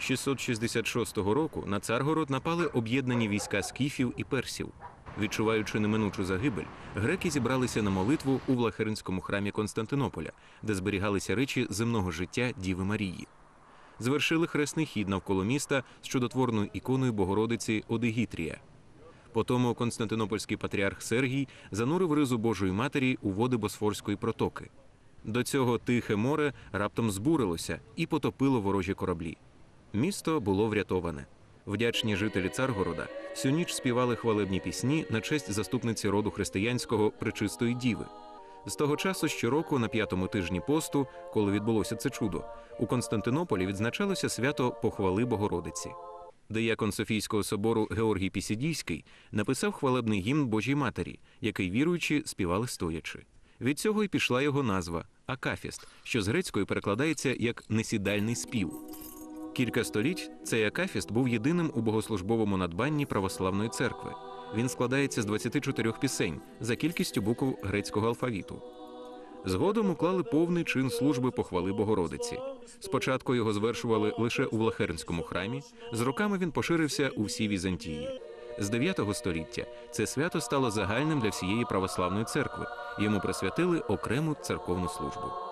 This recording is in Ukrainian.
666 року на Царгород напали об'єднані війська скіфів і персів. Відчуваючи неминучу загибель, греки зібралися на молитву у Влахеринському храмі Константинополя, де зберігалися речі земного життя Діви Марії. Звершили хресний хід навколо міста з чудотворною іконою Богородиці Одегітрія. Потому Константинопольський патріарх Сергій занурив ризу Божої Матері у води Босфорської протоки. До цього тихе море раптом збурилося і потопило ворожі кораблі. Місто було врятоване. Вдячні жителі Царгорода всю ніч співали хвалебні пісні на честь заступниці роду християнського Пречистої Діви. З того часу щороку, на п'ятому тижні посту, коли відбулося це чудо, у Константинополі відзначалося свято похвали Богородиці. Деякон Софійського собору Георгій Пісідійський написав хвалебний гімн Божій Матері, який віруючі співали стоячи. Від цього й пішла його назва Акафіст, що з грецької перекладається як несідальний спів. Кілька століть цей акафіст був єдиним у богослужбовому надбанні православної церкви. Він складається з 24 пісень за кількістю букв грецького алфавіту. Згодом уклали повний чин служби похвали Богородиці. Спочатку його звершували лише у Влахернському храмі, з роками він поширився у всій Візантії. З 9 століття це свято стало загальним для всієї православної церкви. Йому присвятили окрему церковну службу.